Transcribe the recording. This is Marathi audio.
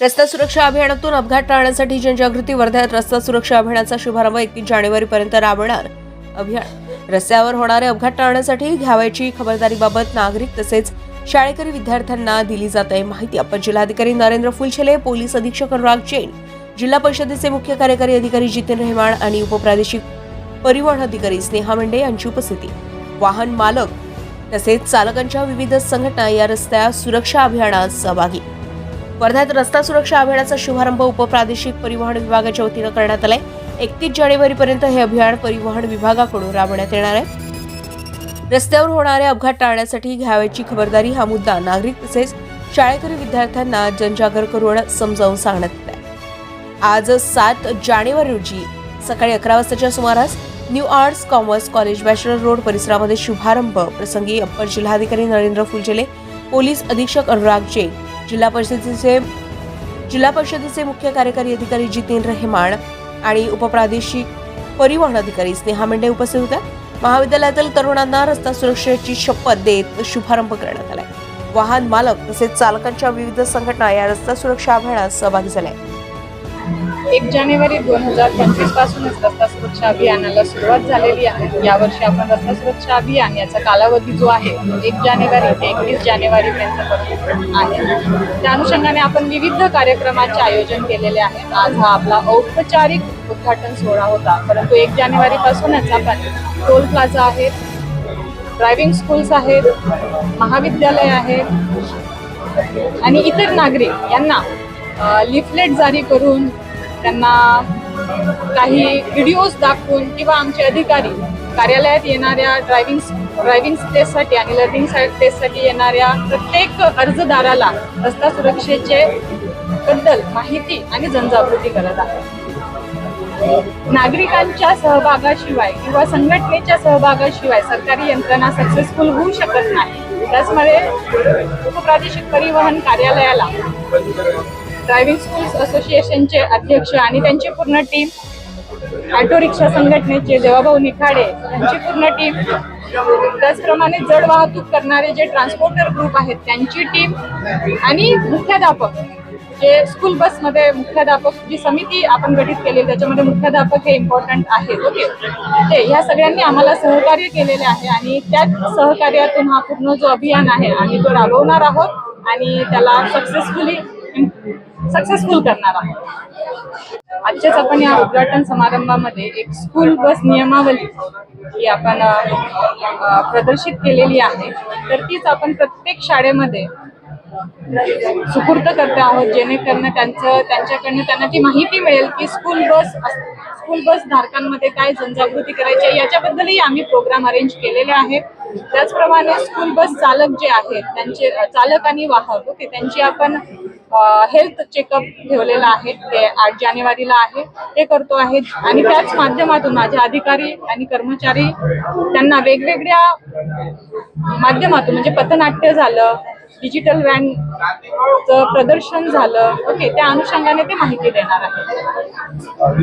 रस्ता सुरक्षा अभियानातून अपघात टाळण्यासाठी जनजागृती वर्ध्यात रस्ता सुरक्षा अभियानाचा शुभारंभ एकतीस जानेवारीपर्यंत राबवणार अभियान. रस्त्यावर होणारे अपघात टाळण्यासाठी घ्यावयाची खबरदारीबाबत नागरिक तसेच शाळेकरी विद्यार्थ्यांना दिली जात आहे माहिती. आपण जिल्हाधिकारी नरेंद्र फुलछेले पोलीस अधीक्षक अनुराग जैन जिल्हा परिषदेचे मुख्य कार्यकारी अधिकारी जितेन रहमान आणि उपप्रादेशिक परिवहन अधिकारी स्नेहा मेंढे यांची उपस्थिती. वाहन मालक तसेच चालकांच्या विविध संघटना या रस्त्या सुरक्षा अभियानात सहभागी वर्ध्यात रस्ता सुरक्षा अभियानाचा शुभारंभ उपप्रादेशिक परिवहन विभागाच्या वतीनं करण्यात आलाय. एकतीस जानेवारीपर्यंत हे अभियान परिवहन विभागाकडून राबवण्यात येणार आहे. रस्त्यावर होणारे अपघात टाळण्यासाठी घ्यावयाची खबरदारी हा मुद्दा नागरिक तसेच शाळेकरी विद्यार्थ्यांना जनजागर करून समजावून सांगण्यात आहे. आज सात जानेवारी रोजी सकाळी अकरा वाजताच्या सुमारास new arts commerce college bachelor road परिसरामध्ये शुभारंभ प्रसंगी अप्पर जिल्हाधिकारी नरेंद्र फुलजेले पोलीस अधीक्षक अनुराग जैन जिल्हा परिषदेचे जिल्हा परिषदेचे मुख्य कार्यकारी अधिकारी जितेन रहमान आणि उपप्रादेशिक परिवहन अधिकारी स्नेहा मेंढे उपस्थित होत्या. महाविद्यालयातील तरुणांना रस्ता सुरक्षेची शपथ देत शुभारंभ करण्यात आलाय. वाहन मालक तसेच चालकांच्या विविध संघटना या रस्ता सुरक्षा अभियानात सहभागी झाल्या एक जानेवारी दोन हजार पंचवीस पासूनच रस्ता सुरक्षा अभियानाला सुरुवात झालेली आहे. यावर्षी आपण रस्ता सुरक्षा अभियान याचा कालावधी जो आहे एक जानेवारी ते एकवीस जानेवारी पर्यंत आहे. त्या अनुषंगाने आपण विविध कार्यक्रमाचे आयोजन केलेले आहे. आज हा आपला औपचारिक उद्घाटन सोहळा होता. परंतु एक जानेवारी पासूनच आपण टोल प्लाझा आहे ड्रायव्हिंग स्कूल्स आहेत महाविद्यालय आहेत आणि इतर नागरिक यांना लिफलेट जारी करून त्यांना काही व्हिडिओज दाखवून किंवा आमचे अधिकारी कार्यालयात येणाऱ्या ड्रायव्हिंग ड्रायव्हिंग टेस्टसाठी आणि लर्निंग टेस्टसाठी येणाऱ्या प्रत्येक अर्जदाराला रस्ता सुरक्षेचे बद्दल माहिती आणि जनजागृती करत आहे. नागरिकांच्या सहभागाशिवाय किंवा संघटनेच्या सहभागाशिवाय सरकारी यंत्रणा सक्सेसफुल होऊ शकत नाही. त्याचमुळे उपप्रादेशिक परिवहन कार्यालयाला ड्रायव्हिंग स्कूल्स असोसिएशनचे अध्यक्ष आणि त्यांची पूर्ण टीम ऑटो रिक्षा संघटनेचे देवाभाऊ निखाडे यांची पूर्ण टीम. त्याचप्रमाणे जड वाहतूक करणारे जे ट्रान्सपोर्टर ग्रुप आहेत त्यांची टीम आणि मुख्याध्यापक जे स्कूल बसमध्ये मुख्याध्यापक जी समिती आपण गठीत केली त्याच्यामध्ये मुख्याध्यापक हे इम्पॉर्टंट आहेत ओके? ते ह्या सगळ्यांनी आम्हाला सहकार्य केलेले आहे आणि त्याच सहकार्यातून हा पूर्ण जो अभियान आहे आम्ही तो राबवणार आहोत आणि त्याला सक्सेसफुली सक्सेसफुल करणार आहोत आजच्याच आपण या उद्घाटन समारंभामध्ये एक स्कूल बस नियमावली ही आपण प्रदर्शित केलेली आहे. तर तीच आपण प्रत्येक शाळेमध्ये सुपूर्द करते आहोत जेणेकरून त्यांचं त्यांच्याकडनं त्यांना ती माहिती मिळेल की स्कूल बस स्कूल बस धारकांमध्ये काय जनजागृती करायची आहे याच्याबद्दलही आम्ही प्रोग्राम अरेंज केलेले आहेत. त्याचप्रमाणे स्कूल बस चालक जे आहेत त्यांचे चालक आणि वाहक ओके त्यांची आपण हेल्थ चेकअप ठेवलेलं आहे. ते आठ जानेवारीला आहे. ते करतो आहे. आणि त्याच माध्यमातून माझे अधिकारी आणि कर्मचारी त्यांना वेगवेगळ्या माध्यमातून म्हणजे पथनाट्य झालं डिजिटल व्हॅनचं प्रदर्शन झालं. ओके त्या अनुषंगाने ते माहिती देणार आहे